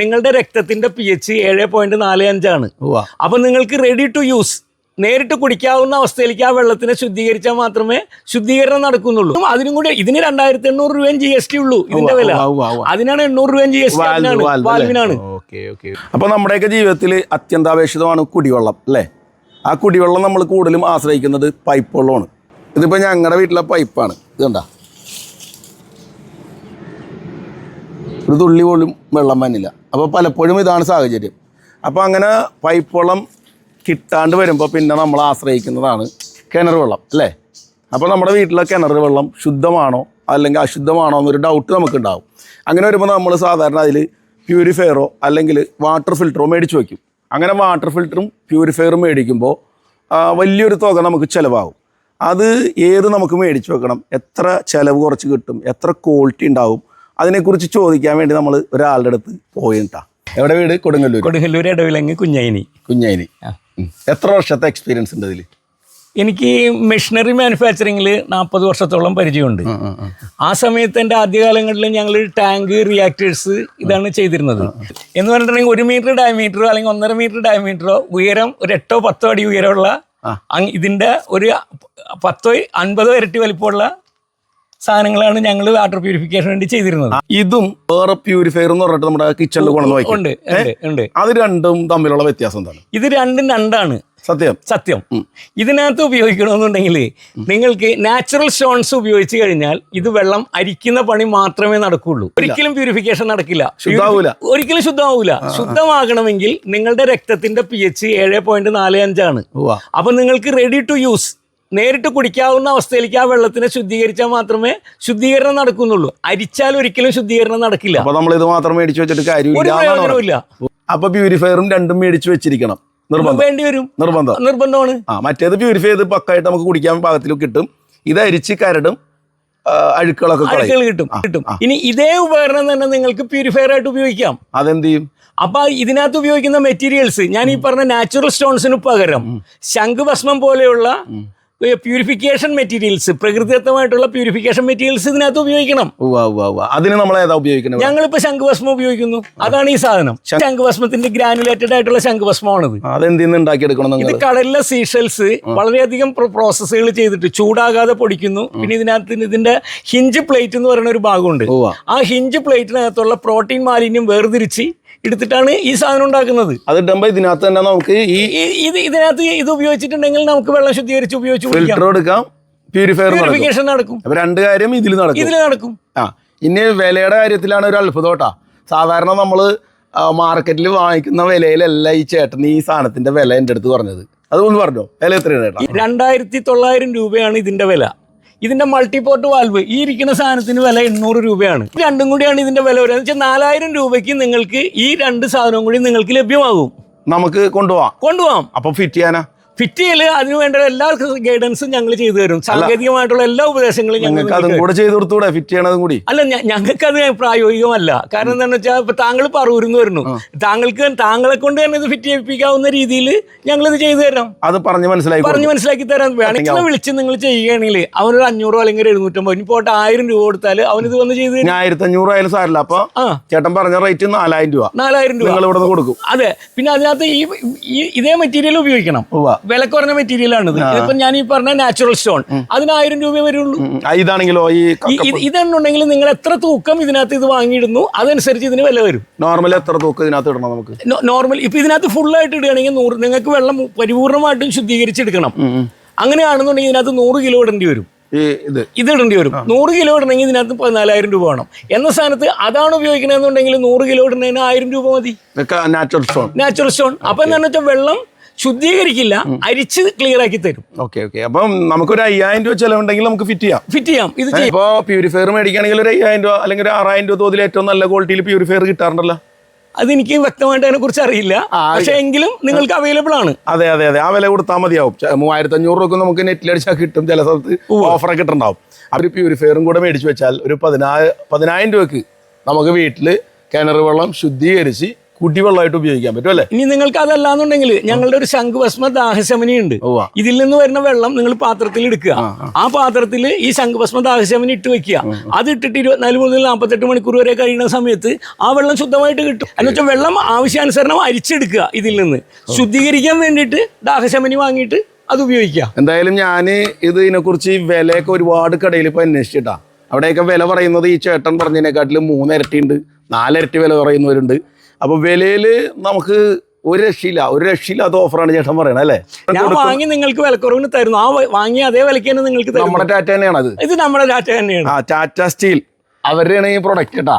നിങ്ങളുടെ രക്തത്തിന്റെ P H ഏഴ് പോയിന്റ് നാല് അഞ്ചാണ്. അപ്പൊ നിങ്ങൾക്ക് റെഡി ടു യൂസ് നേരിട്ട് കുടിക്കാവുന്ന അവസ്ഥയിലേക്ക് ആ വെള്ളത്തിനെ ശുദ്ധീകരിച്ചാൽ മാത്രമേ ശുദ്ധീകരണം നടക്കുന്നുള്ളൂ. അതിനും കൂടി ഇതിന് രണ്ടായിരത്തി എണ്ണൂറ് രൂപയും ജി എസ് ടി ഉള്ളൂ ഇതിന്റെ വില. അതിനാണ് എണ്ണൂറ് രൂപയും ജി എസ് ടി? വാൽവിനാണ്. അപ്പൊ നമ്മുടെയൊക്കെ ജീവിതത്തിൽ അത്യന്താപേക്ഷിതമാണ് കുടിവെള്ളം അല്ലേ? ആ കുടിവെള്ളം നമ്മൾ കൂടുതലും ആശ്രയിക്കുന്നത് പൈപ്പ് വെള്ളമാണ്. ഇതിപ്പോ ഞങ്ങളുടെ വീട്ടിലെ പൈപ്പാണ് ഇത് ഒരു തുള്ളി പോലും വെള്ളം വന്നില്ല. അപ്പോൾ പലപ്പോഴും ഇതാണ് സാഹചര്യം. അപ്പോൾ അങ്ങനെ പൈപ്പ് വെള്ളം കിട്ടാണ്ട് വരുമ്പോൾ പിന്നെ നമ്മൾ ആശ്രയിക്കുന്നതാണ് കിണർ വെള്ളം അല്ലേ? അപ്പോൾ നമ്മുടെ വീട്ടിലെ കിണർ വെള്ളം ശുദ്ധമാണോ അല്ലെങ്കിൽ അശുദ്ധമാണോ എന്നൊരു ഡൗട്ട് നമുക്കുണ്ടാവും. അങ്ങനെ വരുമ്പോൾ നമ്മൾ സാധാരണ അതിൽ പ്യൂരിഫയറോ അല്ലെങ്കിൽ വാട്ടർ ഫിൽറ്ററോ മേടിച്ച് വയ്ക്കും അങ്ങനെ വാട്ടർ ഫിൽറ്ററും പ്യൂരിഫയറും മേടിക്കുമ്പോൾ വലിയൊരു തുക നമുക്ക് ചിലവാകും. അത് ഏത് നമുക്ക് മേടിച്ച് വെക്കണം? എത്ര ചിലവ് കുറച്ച് കിട്ടും? എത്ര ക്വാളിറ്റി ഉണ്ടാവും? അതിനെക്കുറിച്ച് ചോദിക്കാൻ വേണ്ടി നമ്മൾ ഒരാളുടെ അടുത്ത് പോയിട്ടാ. എവിടെ വീട്? കൊടുങ്ങല്ലൂർ കൊടുങ്ങല്ലൂർ ഇടവിലങ്ങ് കുഞ്ഞൈനി. കുഞ്ഞൈനി. എത്ര വർഷത്തെ എക്സ്പീരിയൻസ് ഉണ്ട് ഇതിൽ എനിക്ക് മെഷീനറി മാനുഫാക്ചറിങ്ങിൽ നാൽപ്പത് വർഷത്തോളം പരിചയമുണ്ട്. ആ സമയത്ത് എന്റെ ആദ്യകാലങ്ങളിൽ ഞങ്ങൾ ടാങ്ക് റിയാക്ടേഴ്സ് ഇതാണ് ചെയ്തിരുന്നത്. എന്ന് പറഞ്ഞിട്ടുണ്ടെങ്കിൽ ഒരു മീറ്റർ ഡയമീറ്ററോ അല്ലെങ്കിൽ ഒന്നര മീറ്റർ ഡയമീറ്ററോ ഉയരം ഒരു എട്ടോ പത്തോ അടി ഉയരമുള്ള ഇതിന്റെ ഒരു പത്തോ അൻപതോ ഇരട്ടി വലിപ്പമുള്ള സാധനങ്ങളാണ് ഞങ്ങൾ വാട്ടർ പ്യൂരിഫിക്കേഷൻ വേണ്ടി ചെയ്തിരുന്നത്. ഇതും വേറെ പ്യൂരിഫയർ എന്ന് പറഞ്ഞിട്ട് നമ്മുടെ കിച്ചണിൽ കൊണ്ടു ഉണ്ട് ഉണ്ട് അത് രണ്ടും തമ്മിലുള്ള വ്യത്യാസം എന്താണ്? ഇത് രണ്ടും രണ്ടാണ്. സത്യം? സത്യം. ഇതിനകത്ത് ഉപയോഗിക്കണമെന്നുണ്ടെങ്കിൽ നിങ്ങൾക്ക് നാച്ചുറൽ സ്റ്റോൺസ് ഉപയോഗിച്ച് കഴിഞ്ഞാൽ ഇത് വെള്ളം അരിക്കുന്ന പണി മാത്രമേ നടക്കുള്ളൂ. ഒരിക്കലും പ്യൂരിഫിക്കേഷൻ നടക്കില്ല. ഒരിക്കലും ശുദ്ധമാവൂല ശുദ്ധമാകണമെങ്കിൽ നിങ്ങളുടെ രക്തത്തിന്റെ പി എച്ച് ഏഴ് പോയിന്റ് നാല് അഞ്ചാണ്. അപ്പൊ നിങ്ങൾക്ക് റെഡി ടു യൂസ് നേരിട്ട് കുടിക്കാവുന്ന അവസ്ഥയിലേക്ക് ആ വെള്ളത്തിനെ ശുദ്ധീകരിച്ചാൽ മാത്രമേ ശുദ്ധീകരണം നടക്കുന്നുള്ളൂ. അരിച്ചാൽ ഒരിക്കലും ശുദ്ധീകരണം നടക്കില്ല. അപ്പൊ നമ്മൾ ഇത് മാത്രം മേടിച്ചു വെച്ചിട്ട് കാര്യമില്ല. അപ്പൊ പ്യൂരിഫയറും രണ്ടും മേടിച്ചു വെച്ചിരിക്കണം. നിർബന്ധം. വേണ്ടി വരും. നിർബന്ധം. നിർബന്ധമാണ്. ആ മറ്റേത് പ്യൂരിഫൈ ചെയ്ത് പക്കായിട്ട് നമുക്ക് കുടിക്കാൻ പാകത്തിൽ കിട്ടും. ഇത് അരിച്ച് കരടും അഴുക്കുകളൊക്കെ അഴുക്കുകൾ കിട്ടും കിട്ടും. ഇനി ഇതേ ഉപകരണം തന്നെ നിങ്ങൾക്ക് പ്യൂരിഫയർ ആയിട്ട് ഉപയോഗിക്കാം. അതെന്ത് ചെയ്യും? അപ്പൊ ഇതിനകത്ത് ഉപയോഗിക്കുന്ന മെറ്റീരിയൽസ് ഞാൻ ഈ പറഞ്ഞ നാച്ചുറൽ സ്റ്റോൺസിന് പകരം ശംഖുഭസ്മം പോലെയുള്ള പ്യൂരിഫിക്കേഷൻ മെറ്റീരിയൽസ് പ്രകൃതിദത്തമായിട്ടുള്ള പ്യൂരിഫിക്കേഷൻ മെറ്റീരിയൽസ് ഇതിനകത്ത് ഉപയോഗിക്കണം. അതിന് നമ്മൾ ഏതാ ഉപയോഗിക്കുന്നത്? ഞങ്ങളിപ്പോ ശംഖുഭസ്മം ഉപയോഗിക്കുന്നു. അതാണ് ഈ സാധനം. ശംഖുഭസ്മത്തിന്റെ ഗ്രാനുലേറ്റഡ് ആയിട്ടുള്ള ശംഖുഭസ്മമാണിത്. ഇത് കടലിലെ സീഷൽസ് വളരെയധികം പ്രോസസ്സുകൾ ചെയ്തിട്ട് ചൂടാകാതെ പൊടിക്കുന്നു. പിന്നെ ഇതിനകത്ത് ഇതിന്റെ ഹിഞ്ച് പ്ലേറ്റ് എന്ന് പറയുന്ന ഒരു ഭാഗമുണ്ട്. ആ ഹിഞ്ച് പ്ലേറ്റിനകത്തുള്ള പ്രോട്ടീൻ മാലിന്യം വേർതിരിച്ച് എടുത്തിട്ടാണ് ഈ സാധനം ഉണ്ടാക്കുന്നത്. അത് ഇടുമ്പോ ഇതിനകത്ത് തന്നെ നമുക്ക് ഈ ഈ- ഇത് ഇതിനകത്ത് ഇത് ഉപയോഗിച്ചിട്ടുണ്ടെങ്കിൽ നമുക്ക് വെള്ളം ശുദ്ധീകരിച്ച് ഉപയോഗിച്ച് കുടിക്കാം. ഫിൽറ്റർ എടുക്കാം പ്യൂരിഫയർ നടക്കും. പ്യൂരിഫിക്കേഷൻ നടക്കും. അപ്പൊ രണ്ട് കാര്യം ഇതിൽ നടക്കും. ഇതിൽ നടക്കും. ആ ഇനി വിലയുടെ കാര്യത്തിലാണ് ഒരു അത്ഭുതോട്ടാ. സാധാരണ നമ്മൾ മാർക്കറ്റിൽ വാങ്ങിക്കുന്ന വിലയിലല്ല ഈ ചേട്ടൻ ഈ സാധനത്തിന്റെ വില എന്റെ അടുത്ത് പറഞ്ഞത്. അതൊന്ന് പറഞ്ഞോ വില എത്രയാണ് ചേട്ടാ? രണ്ടായിരത്തി തൊള്ളായിരം രൂപയാണ് ഇതിന്റെ വില. ഇതിന്റെ മൾട്ടിപോർട്ട് വാൽവ് ഈ ഇരിക്കുന്ന സാധനത്തിന് വില എണ്ണൂറ് രൂപയാണ്. രണ്ടും കൂടിയാണ് ഇതിന്റെ വില വരുന്നത്. വെച്ചാൽ നാലായിരം രൂപയ്ക്ക് നിങ്ങൾക്ക് ഈ രണ്ട് സാധനവും കൂടി നിങ്ങൾക്ക് ലഭ്യമാകും. നമുക്ക് കൊണ്ടുപോവാം. കൊണ്ടുപോവാം. അപ്പൊ ഫിറ്റ് ചെയ്യാനാ? ഫിറ്റ് ചെയ്യൽ അതിന് വേണ്ട എല്ലാ ഗൈഡൻസും ഞങ്ങൾ ചെയ്തു തരും. സാങ്കേതികമായിട്ടുള്ള എല്ലാ ഉപദേശങ്ങളും ഞങ്ങൾക്ക് അതും കൂടെ ചെയ്തു കൊടുത്തൂടെ? ഫിറ്റ് ചെയ്യണതും കൂടി? അല്ല ഞങ്ങൾക്ക് അത് പ്രായോഗികമല്ല. കാരണം എന്താണെന്ന് വെച്ചാൽ ഇപ്പൊ താങ്കൾ പറഞ്ഞു വരുന്നു. താങ്കൾക്ക് താങ്കളെ കൊണ്ട് തന്നെ ഇത് ഫിറ്റ് ചെയ്യിപ്പിക്കാവുന്ന രീതിയിൽ ഞങ്ങൾ ഇത് ചെയ്തു തരാം. അത് പറഞ്ഞ് മനസ്സിലാക്കി പറഞ്ഞ് മനസ്സിലാക്കി തരാം. വേണമെങ്കിൽ വിളിച്ച് നിങ്ങൾ ചെയ്യുകയാണെങ്കിൽ അവനൊരു അഞ്ഞൂറോ അല്ലെങ്കിൽ ഒരു എഴുന്നൂറ്റമ്പോ ഇനി പോട്ടെ ആയിരം രൂപ കൊടുത്താൽ അവൻ ഇത് വന്ന് ചെയ്തു തരും. ഇനി ആയിരത്തി അഞ്ഞൂറ് ആയാലും സാരില്ല അപ്പൊ ചേട്ടൻ പറഞ്ഞ റേറ്റ് നാലായിരം രൂപ. നാലായിരം രൂപ. നിങ്ങൾ ഇവിടെ കൊടുക്കും. അതെ. പിന്നെ അതിനകത്ത് ഈ ഇതേ മെറ്റീരിയൽ ഉപയോഗിക്കണം. വില കുറഞ്ഞ മെറ്റീരിയൽ ആണ് ഇതിപ്പോ ഞാൻ ഈ പറഞ്ഞ നാച്ചുറൽ സ്റ്റോൺ അതിന് ആയിരം രൂപയെ വരുള്ളൂ. ഇതാണെങ്കിലോ ഈ ഇതെന്നുണ്ടെങ്കിൽ നിങ്ങൾ എത്ര തൂക്കം ഇതിനകത്ത് ഇത് വാങ്ങിയിടുന്നു അതനുസരിച്ച് ഇതിന് വില വരും. നോർമൽ എത്ര തൂക്കം ഇതിനകത്ത് ഇടണം നമുക്ക്? നോർമൽ ഇപ്പൊ ഇതിനകത്ത് ഫുൾ ആയിട്ട് ഇടുകയാണെങ്കിൽ നൂറ് നിങ്ങൾക്ക് വെള്ളം പരിപൂർണമായിട്ടും ശുദ്ധീകരിച്ചെടുക്കണം. അങ്ങനെയാണെന്നുണ്ടെങ്കിൽ ഇതിനകത്ത് നൂറ് കിലോ ഇടേണ്ടി വരും. ഈ ഇത്. ഇടേണ്ടി വരും. നൂറ് കിലോ ഇടണമെങ്കിൽ ഇതിനകത്ത് പതിനാലായിരം രൂപ വേണം. എന്ന സ്ഥാനത്ത് അതാണ് ഉപയോഗിക്കണമെന്നുണ്ടെങ്കിൽ നൂറ് കിലോ ഇടുന്നതിന് ആയിരം രൂപ മതി. നാച്ചുറൽ സ്റ്റോൺ നാച്ചുറൽ സ്റ്റോൺ അപ്പൊ എന്താണെന്ന് വെച്ചാൽ വെള്ളം ശുദ്ധീകരിക്കില്ല അരിച്ച് ക്ലിയർ ആക്കി തരും. ഓക്കെ ഓക്കെ അപ്പം നമുക്കൊരു അയ്യായിരം രൂപ ചെലവുണ്ടെങ്കിൽ നമുക്ക് ഫിറ്റ് ചെയ്യാം. ഫിറ്റ് ചെയ്യാം. ഇത് ചെയ്യും. ഇപ്പൊ പ്യൂരിഫയർ മേടിക്കുകയാണെങ്കിൽ ഒരു അയ്യായിരം രൂപ അല്ലെങ്കിൽ ഒരു ആറായിരം രൂപ തോതിൽ ഏറ്റവും നല്ല ക്വാളിറ്റിയിൽ പ്യൂരിഫയർ കിട്ടാറുണ്ടല്ലോ. അതെനിക്ക് വ്യക്തമായിട്ട് അതിനെ കുറിച്ച് അറിയില്ല. പക്ഷെ എങ്കിലും നിങ്ങൾക്ക് അവൈലബിൾ ആണ്. അതെ അതെ അതെ. ആ വില കൊടുത്താൽ മതിയാവും. മൂവായിരത്തി അഞ്ഞൂറ് രൂപ നമുക്ക് നെറ്റിലടിച്ചാൽ കിട്ടും. ചില സ്ഥലത്ത് ഓഫറൊക്കെ ഇട്ടുണ്ടാവും അവർ പ്യൂരിഫയറും കൂടെ മേടിച്ച് വെച്ചാൽ ഒരു പതിനായിരം പതിനായിരം രൂപക്ക് നമുക്ക് വീട്ടിൽ കിണർ വെള്ളം ശുദ്ധീകരിച്ച് കുടിവെള്ളമായിട്ട് ഉപയോഗിക്കാൻ പറ്റും അല്ലേ? ഇനി നിങ്ങൾക്ക് അതല്ലാന്നുണ്ടെങ്കിൽ ഞങ്ങളുടെ ഒരു ശംഖുഭസ്മ ദാഹശമനി ഉണ്ട്. ഇതിൽ നിന്ന് വരുന്ന വെള്ളം നിങ്ങൾ പാത്രത്തിൽ എടുക്കുക ആ പാത്രത്തിൽ ഈ ശംഖുഭസ്മ ദാഹശമനി ഇട്ട് വെക്കുക. അത് ഇട്ടിട്ട് ഇരുപത്തിനാല് മുതൽ നാൽപ്പത്തെട്ട് മണിക്കൂർ വരെ കഴിയുന്ന സമയത്ത് ആ വെള്ളം ശുദ്ധമായിട്ട് കിട്ടും. എന്ന് വെച്ചാൽ വെള്ളം ആവശ്യാനുസരണം അരിച്ചെടുക്കുക ഇതിൽ നിന്ന്. ശുദ്ധീകരിക്കാൻ വേണ്ടിയിട്ട് ദാഹശമനി വാങ്ങിയിട്ട് അത് ഉപയോഗിക്കുക. എന്തായാലും ഞാൻ ഇതിനെക്കുറിച്ച് വിലയൊക്കെ ഒരുപാട് കടയിൽ ഇപ്പോൾ അന്വേഷിച്ചിട്ടാണ് അവിടെയൊക്കെ വില പറയുന്നത് ഈ ചേട്ടൻ പറഞ്ഞതിനെക്കാട്ടിലും മൂന്നിരട്ടി ഉണ്ട് നാലിരട്ടി വില പറയുന്നവരുണ്ട്. അപ്പോൾ വിലയിൽ നമുക്ക് ഒരു രക്ഷയില്ല. ഒരു രക്ഷയില്ലാത്ത ഓഫറാണ് ചേട്ടൻ പറയണത് അല്ലേ? ഞാൻ വാങ്ങി നിങ്ങൾക്ക് വിലക്കുറവിന് തരുന്നു. ആ വാങ്ങി വാങ്ങിയ അതേ വിലയ്ക്ക് തന്നെ നിങ്ങൾക്ക് നമ്മുടെ ടാറ്റ തന്നെയാണ് അത് ഇത് നമ്മുടെ ടാറ്റ തന്നെയാണ്. ആ ടാറ്റ സ്റ്റീൽ. അവരുടെയാണ് ഈ പ്രൊഡക്റ്റ് കേട്ടാ